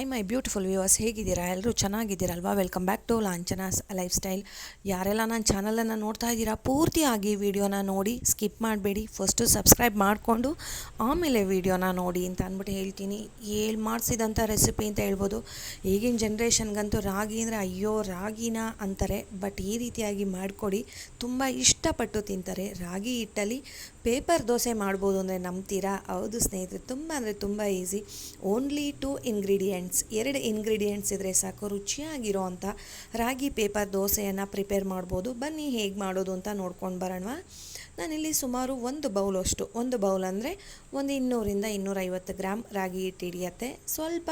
Hi my beautiful viewers ಹೇಗಿದ್ದೀರಾ? ಎಲ್ಲರೂ ಚೆನ್ನಾಗಿದ್ದೀರಲ್ವಾ? Welcome back to Lanchana's lifestyle ಯಾರೆಲ್ಲ ನನ್ನ ಚಾನಲನ್ನು ನೋಡ್ತಾ ಇದ್ದೀರಾ, ಪೂರ್ತಿಯಾಗಿ ವಿಡಿಯೋನ ನೋಡಿ ಸ್ಕಿಪ್ ಮಾಡಬೇಡಿ. ಫಸ್ಟು ಸಬ್ಸ್ಕ್ರೈಬ್ ಮಾಡಿಕೊಂಡು ಆಮೇಲೆ ವಿಡಿಯೋನ ನೋಡಿ ಅಂತ ಅಂದ್ಬಿಟ್ಟು ಹೇಳ್ತೀನಿ. ಏಳು ಮಾಡಿಸಿದಂಥ ರೆಸಿಪಿ ಅಂತ ಹೇಳ್ಬೋದು. ಈಗಿನ ಜನ್ರೇಷನ್ಗಂತೂ ರಾಗಿ ಅಂದರೆ ಅಯ್ಯೋ ರಾಗಿನ ಅಂತಾರೆ. ಬಟ್ ಈ ರೀತಿಯಾಗಿ ಮಾಡಿಕೊಡಿ. ತುಂಬ ಇಷ್ಟಪಟ್ಟು ತಿಂತಾರೆ. ರಾಗಿ ಹಿಟ್ಟಲ್ಲಿ ಪೇಪರ್ ದೋಸೆ ಮಾಡ್ಬೋದು ಅಂದರೆ ನಂಬ್ತೀರಾ? ಹೌದು ಸ್ನೇಹಿತರೆ, ತುಂಬ ಅಂದರೆ ತುಂಬ ಈಸಿ. ಓನ್ಲಿ ಟು ಇಂಗ್ರೀಡಿಯೆಂಟ್ಸ್ ಎರಡು ಇಂಗ್ರೀಡಿಯೆಂಟ್ಸ್ ಇದ್ದರೆ ಸಾಕು ರುಚಿಯಾಗಿರೋ ಅಂಥ ರಾಗಿ ಪೇಪರ್ ದೋಸೆಯನ್ನು ಪ್ರಿಪೇರ್ ಮಾಡ್ಬೋದು. ಬನ್ನಿ ಹೇಗೆ ಮಾಡೋದು ಅಂತ ನೋಡ್ಕೊಂಡು ಬರೋಣವಾ ನಾನಿಲ್ಲಿ ಸುಮಾರು ಒಂದು ಬೌಲ್ ಅಷ್ಟು. ಒಂದು ಬೌಲ್ ಅಂದರೆ ಒಂದು ಇನ್ನೂರಿಂದ ಇನ್ನೂರೈವತ್ತು ಗ್ರಾಮ್ ರಾಗಿ ಹಿಟ್ಟು ಹಿಡಿಯತ್ತೆ. ಸ್ವಲ್ಪ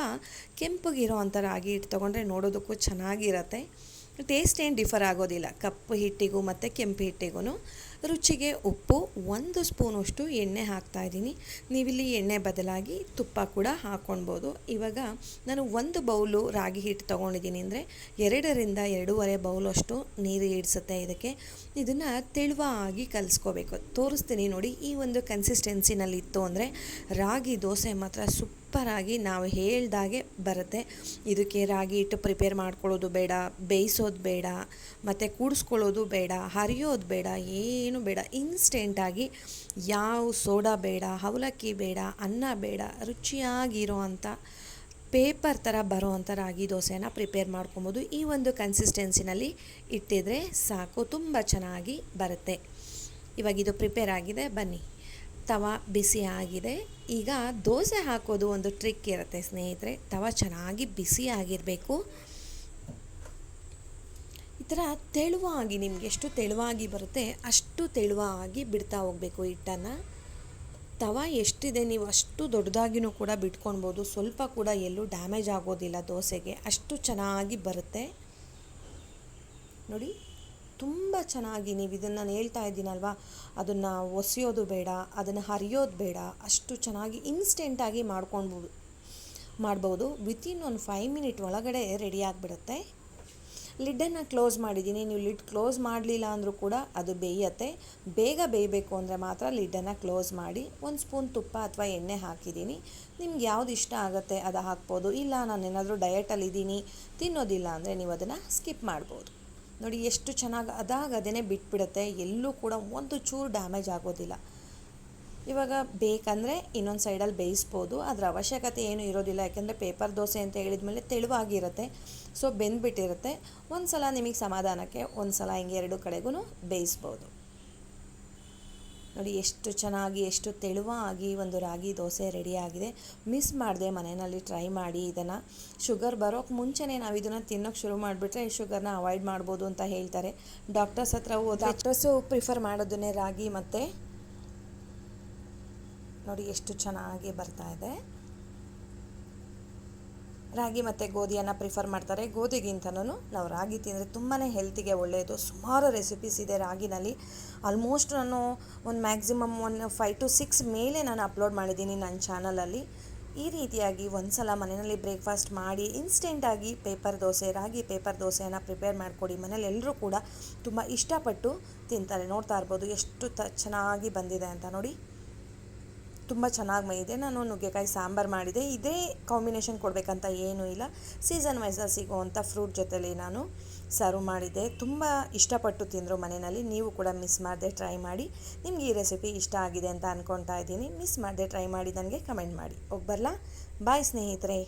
ಕೆಂಪಗಿರೋ ಅಂಥ ರಾಗಿ ಹಿಟ್ಟು ತೊಗೊಂಡ್ರೆ ನೋಡೋದಕ್ಕೂ ಚೆನ್ನಾಗಿರತ್ತೆ. ಟೇಸ್ಟ್ ಏನು ಡಿಫರ್ ಆಗೋದಿಲ್ಲ. ಕಪ್ಪು ಹಿಟ್ಟಿಗೂ ಮತ್ತು ಕೆಂಪು ಹಿಟ್ಟಿಗೂ ರುಚಿಗೆ ಉಪ್ಪು ಒಂದು ಸ್ಪೂನಷ್ಟು ಎಣ್ಣೆ ಹಾಕ್ತಾ ಇದ್ದೀನಿ. ನೀವಿಲ್ಲಿ ಎಣ್ಣೆ ಬದಲಾಗಿ ತುಪ್ಪ ಕೂಡ ಹಾಕ್ಕೊಳ್ಬೋದು ಇವಾಗ ನಾನು ಒಂದು ಬೌಲು ರಾಗಿ ಹಿಟ್ಟು ತೊಗೊಂಡಿದ್ದೀನಿ ಅಂದರೆ ಎರಡರಿಂದ ಎರಡೂವರೆ ಬೌಲಷ್ಟು ನೀರು ಇಡಿಸುತ್ತೆ ಇದಕ್ಕೆ. ಇದನ್ನು ತೆಳುವಾಗಿ ಕಲಿಸ್ಕೋಬೇಕು. ತೋರಿಸ್ತೀನಿ ನೋಡಿ ಈ ಒಂದು ಕನ್ಸಿಸ್ಟೆನ್ಸಿನಲ್ಲಿ ಇತ್ತು ಅಂದರೆ ರಾಗಿ ದೋಸೆ ಮಾತ್ರ ಸೂಪರಾಗಿ ನಾವು ಹೇಳ್ದಾಗೆ ಬರುತ್ತೆ. ಇದಕ್ಕೆ ರಾಗಿ ಹಿಟ್ಟು ಪ್ರಿಪೇರ್ ಮಾಡ್ಕೊಳ್ಳೋದು ಬೇಡ, ಬೇಯಿಸೋದು ಬೇಡ, ಮತ್ತು ಕೂಡಿಸ್ಕೊಳ್ಳೋದು ಬೇಡ, ಹರಿಯೋದು ಬೇಡ, ಏನು ಬೇಡ. ಇನ್ಸ್ಟೆಂಟಾಗಿ ಯಾವ ಸೋಡಾ ಬೇಡ, ಅವಲಕ್ಕಿ ಬೇಡ, ಅನ್ನ ಬೇಡ, ರುಚಿಯಾಗಿರೋ ಅಂಥ ಪೇಪರ್ ಥರ ಬರೋ ಅಂಥ ರಾಗಿ ದೋಸೆನ ಪ್ರಿಪೇರ್ ಮಾಡ್ಕೊಬೋದು. ಈ ಒಂದು ಕನ್ಸಿಸ್ಟೆನ್ಸಿನಲ್ಲಿ ಇಟ್ಟಿದ್ರೆ ಸಾಕು, ತುಂಬ ಚೆನ್ನಾಗಿ ಬರುತ್ತೆ. ಇವಾಗ ಇದು ಪ್ರಿಪೇರ್ ಆಗಿದೆ, ಬನ್ನಿ. ತವ ಬಿಸಿ ಆಗಿದೆ. ಈಗ ದೋಸೆ ಹಾಕೋದು ಒಂದು ಟ್ರಿಕ್ ಇರುತ್ತೆ ಸ್ನೇಹಿತರೆ. ತವ ಚೆನ್ನಾಗಿ ಬಿಸಿ ಆಗಿರಬೇಕು. ಈ ಥರ ತೆಳುವಾಗಿ, ನಿಮ್ಗೆ ಎಷ್ಟು ತೆಳುವಾಗಿ ಬರುತ್ತೆ ಅಷ್ಟು ತೆಳುವಾಗಿ ಬಿಡ್ತಾ ಹೋಗಬೇಕು ಹಿಟ್ಟನ್ನು. ತವ ಎಷ್ಟಿದೆ ನೀವು ಅಷ್ಟು ದೊಡ್ಡದಾಗಿನೂ ಕೂಡ ಬಿಟ್ಕೊಳ್ಬೋದು. ಸ್ವಲ್ಪ ಕೂಡ ಎಲ್ಲೂ ಡ್ಯಾಮೇಜ್ ಆಗೋದಿಲ್ಲ ದೋಸೆಗೆ. ಅಷ್ಟು ಚೆನ್ನಾಗಿ ಬರುತ್ತೆ. ನೋಡಿ. ತುಂಬ ಚೆನ್ನಾಗಿ ನೀವು ಇದನ್ನು ನಾನು ಹೇಳ್ತಾ ಇದ್ದೀನಲ್ವಾ? ಅದನ್ನು ಒಸೆಯೋದು ಬೇಡ, ಅದನ್ನು ಹರಿಯೋದು ಬೇಡ, ಅಷ್ಟು ಚೆನ್ನಾಗಿ ಇನ್ಸ್ಟೆಂಟಾಗಿ ಮಾಡ್ಕೊಳ್ಬೋದು ಮಾಡ್ಬೋದು. ವಿತಿನ್ ಒಂದು ಫೈವ್ ಮಿನಿಟ್ ಒಳಗಡೆ ರೆಡಿ ಆಗಿಬಿಡುತ್ತೆ. ಲಿಡ್ಡನ್ನು ಕ್ಲೋಸ್ ಮಾಡಿದ್ದೀನಿ. ನೀವು ಲಿಡ್ ಕ್ಲೋಸ್ ಮಾಡಲಿಲ್ಲ ಅಂದರೂ ಕೂಡ ಅದು ಬೇಯತ್ತೆ. ಬೇಗ ಬೇಯಬೇಕು ಅಂದರೆ ಮಾತ್ರ ಲಿಡ್ಡನ್ನು ಕ್ಲೋಸ್ ಮಾಡಿ ಒಂದು ಸ್ಪೂನ್ ತುಪ್ಪ ಅಥವಾ ಎಣ್ಣೆ ಹಾಕಿದ್ದೀನಿ. ನಿಮ್ಗೆ ಯಾವ್ದು ಇಷ್ಟ ಆಗುತ್ತೆ ಅದು ಹಾಕ್ಬೋದು. ಇಲ್ಲ ನಾನು ಏನಾದರೂ ಡಯಟಲ್ಲಿದ್ದೀನಿ ತಿನ್ನೋದಿಲ್ಲ ಅಂದರೆ ನೀವು ಅದನ್ನು ಸ್ಕಿಪ್ ಮಾಡ್ಬೋದು. ನೋಡಿ, ಎಷ್ಟು ಚೆನ್ನಾಗಿ ಅದಾಗ ಅದೇ ಬಿಟ್ಬಿಡುತ್ತೆ, ಎಲ್ಲೂ ಕೂಡ ಒಂದು ಚೂರು ಡ್ಯಾಮೇಜ್ ಆಗೋದಿಲ್ಲ. ಇವಾಗ ಬೇಕಂದರೆ ಇನ್ನೊಂದು ಸೈಡಲ್ಲಿ ಬೇಯಿಸ್ಬೋದು, ಅದರ ಅವಶ್ಯಕತೆ ಏನೂ ಇರೋದಿಲ್ಲ, ಯಾಕೆಂದರೆ ಪೇಪರ್ ದೋಸೆ ಅಂತ ಹೇಳಿದ ಮೇಲೆ ತೆಳುವಾಗಿರುತ್ತೆ. ಸೊ ಬೆಂದ್ಬಿಟ್ಟಿರುತ್ತೆ. ಒಂದು ಸಲ ನಿಮಗೆ ಸಮಾಧಾನಕ್ಕೆ ಒಂದು ಸಲ ಹಿಂಗೆ ಎರಡು ಕಡೆಗೂ ಬೇಯಿಸ್ಬೋದು. ನೋಡಿ, ಎಷ್ಟು ಚೆನ್ನಾಗಿ, ಎಷ್ಟು ತೆಳುವಾಗಿ ಒಂದು ರಾಗಿ ದೋಸೆ ರೆಡಿಯಾಗಿದೆ ಮಿಸ್ ಮಾಡಿದೆ ಮನೆಯಲ್ಲಿ ಟ್ರೈ ಮಾಡಿ ಇದನ್ನು. ಶುಗರ್ ಬರೋಕ್ಕೆ ಮುಂಚೆನೇ ನಾವು ಇದನ್ನು ತಿನ್ನೋಕ್ಕೆ ಶುರು ಮಾಡಿಬಿಟ್ರೆ ಶುಗರ್ನ ಅವಾಯ್ಡ್ ಮಾಡ್ಬೋದು ಅಂತ ಹೇಳ್ತಾರೆ. ಡಾಕ್ಟರ್ಸ್ ಹತ್ರ ಹೋದ ಡಾಕ್ಟರ್ಸು ಪ್ರಿಫರ್ ಮಾಡೋದನ್ನೇ ರಾಗಿ ಮತ್ತು ನೋಡಿ, ಎಷ್ಟು ಚೆನ್ನಾಗಿ ಬರ್ತಾ ಇದೆ. ರಾಗಿ ಮತ್ತು ಗೋಧಿಯನ್ನು ಪ್ರಿಫರ್ ಮಾಡ್ತಾರೆ. ಗೋಧಿಗಿಂತನೂ ನಾವು ರಾಗಿ ತಿಂದರೆ ತುಂಬಾ ಹೆಲ್ತಿಗೆ ಒಳ್ಳೆಯದು ಸುಮಾರು ರೆಸಿಪೀಸ್ ಇದೆ ರಾಗಿನಲ್ಲಿ. ಆಲ್ಮೋಸ್ಟ್ ನಾನು ಒಂದು maximum one five two six ಮೇಲೆ ನಾನು ಅಪ್ಲೋಡ್ ಮಾಡಿದ್ದೀನಿ ನನ್ನ ಚಾನಲಲ್ಲಿ ಈ ರೀತಿಯಾಗಿ ಒಂದು ಸಲ ಮನೆಯಲ್ಲಿ ಬ್ರೇಕ್ಫಾಸ್ಟ್ ಮಾಡಿ ಇನ್ಸ್ಟೆಂಟಾಗಿ ಪೇಪರ್ ದೋಸೆ, ರಾಗಿ ಪೇಪರ್ ದೋಸೆಯನ್ನು ಪ್ರಿಪೇರ್ ಮಾಡಿಕೊಡಿ. ಮನೇಲಿ ಎಲ್ಲರೂ ಕೂಡ ತುಂಬ ಇಷ್ಟಪಟ್ಟು ತಿಂತಾರೆ. ನೋಡ್ತಾ ಇರ್ಬೋದು ಎಷ್ಟು ಚೆನ್ನಾಗಿ ಬಂದಿದೆ ಅಂತ ನೋಡಿ. ತುಂಬ ಚೆನ್ನಾಗಿ ಮೈದೆ, ನಾನು ನುಗ್ಗೆಕಾಯಿ ಸಾಂಬಾರು ಮಾಡಿದೆ. ಇದೇ ಕಾಂಬಿನೇಷನ್ ಕೊಡಬೇಕಂತ ಏನೂ ಇಲ್ಲ. ಸೀಸನ್ ವೈಸಲ್ಲಿ ಸಿಗುವಂಥ ಫ್ರೂಟ್ ಜೊತೆಲಿ ನಾನು ಸರ್ವ್ ಮಾಡಿದ್ದೆ ತುಂಬ ಇಷ್ಟಪಟ್ಟು ತಿಂದರು ಮನೆಯಲ್ಲಿ. ನೀವು ಕೂಡ ಮಿಸ್ ಮಾಡದೆ ಟ್ರೈ ಮಾಡಿ. ನಿಮಗೆ ಈ ರೆಸಿಪಿ ಇಷ್ಟ ಆಗಿದೆ ಅಂತ ಅಂದ್ಕೊತಾ ಇದ್ದೀನಿ. ಮಿಸ್ ಮಾಡದೆ ಟ್ರೈ ಮಾಡಿ, ನನಗೆ ಕಮೆಂಟ್ ಮಾಡಿ. ಒಬ್ಬರಲ್ಲ ಬರಲಾ? ಬಾಯ್ ಸ್ನೇಹಿತರೆ.